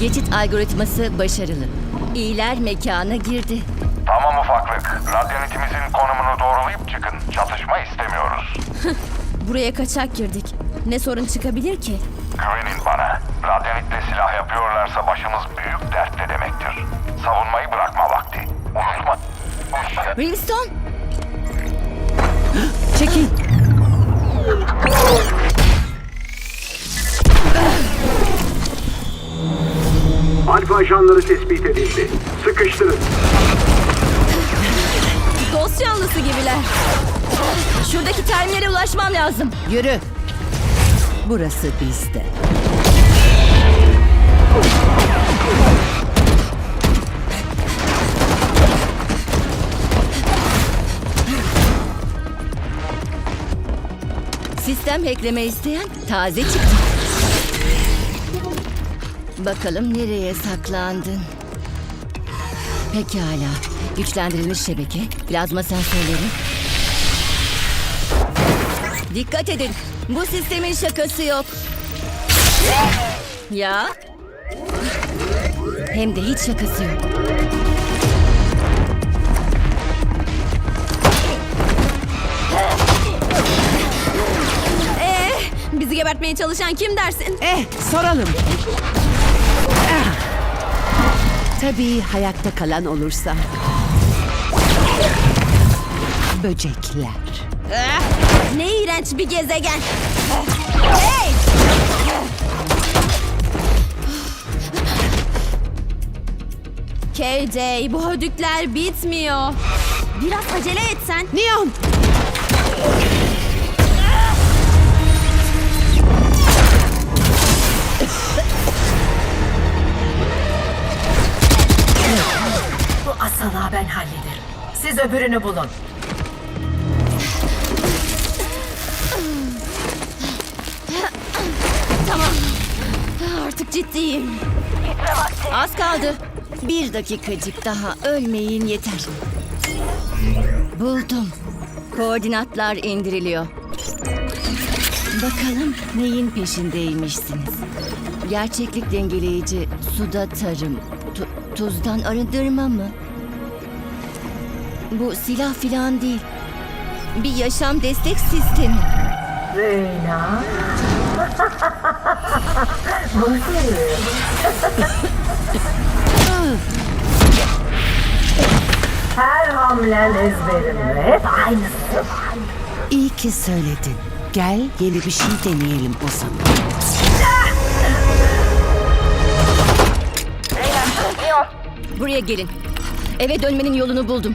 Geçit algoritması başarılı. İyiler mekana girdi. Tamam ufaklık. Radyanitimizin konumunu doğrulayıp çıkın. Çatışma istemiyoruz. Buraya kaçak girdik. Ne sorun çıkabilir ki? Güvenin bana. Radyanitle silah yapıyorlarsa başımız büyük dertte demektir. Savunmayı bırakma vakti. Unutma. Brimstone! Çekil. Alfa ajanları tespit edildi. Sıkıştırın. Dost yanlısı gibiler. Şuradaki terminale ulaşmam lazım. Yürü. Burası bizde. Sistem hackleme isteyen taze çıktı. Bakalım nereye saklandın? Pekala. Güçlendirilmiş şebeke, plazma sensörleri. Dikkat edin. Bu sistemin şakası yok. Ya? Hem de hiç şakası yok. Ee, bizi gebertmeye çalışan kim dersin? Eh soralım. Ah. Tabii hayatta kalan olursa. Böcekler. Ne iğrenç bir gezegen. Hey! KJ, bu hödükler bitmiyor. Biraz acele etsen. Neon! Hallederim. Siz öbürünü bulun. Tamam. Artık ciddiyim. Az kaldı. Bir dakikacık daha ölmeyin yeter. Buldum. Koordinatlar indiriliyor. Bakalım neyin peşindeymişsiniz. Gerçeklik dengeleyici, suda tarım, tu- tuzdan arındırma mı? Bu silah filan değil. Bir yaşam destek sistemi. Reyna. Bu. Her hamlen ezberimde. Hep aynısı. İyi ki söyledin. Gel yeni bir şey deneyelim o zaman. Buraya gelin. Eve dönmenin yolunu buldum.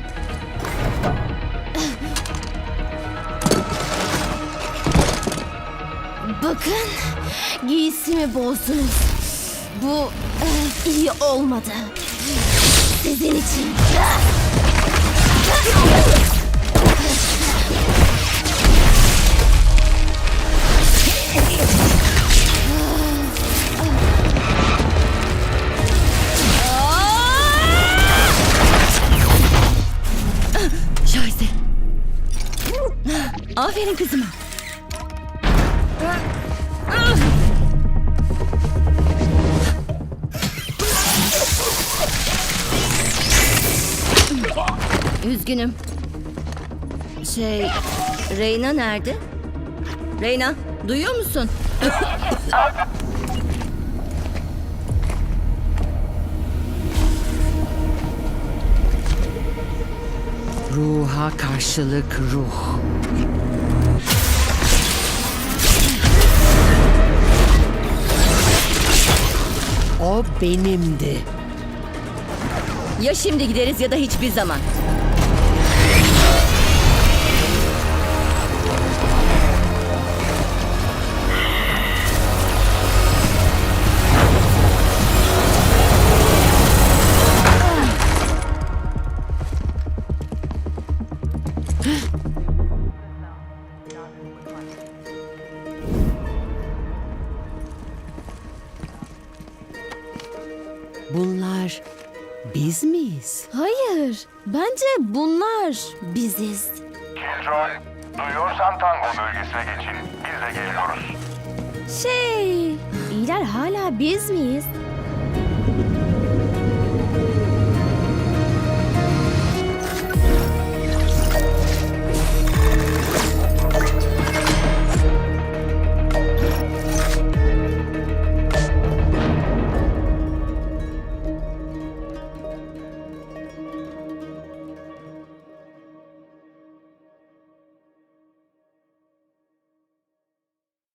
Bakın, giysimi bozdunuz. Bu eh, iyi olmadı. Sizin için. Şahise. Aferin kızıma. Üzgünüm. Şey, Reyna nerede? Reyna, duyuyor musun? Ruha karşılık ruh. Benimdi. Ya şimdi gideriz ya da hiçbir zaman. Bunlar biz miyiz? Hayır, bence bunlar biziz. Killjoy, duyuyorsan tango bölgesine geçin. Biz de geliyoruz. Şey, iyiler hala biz miyiz?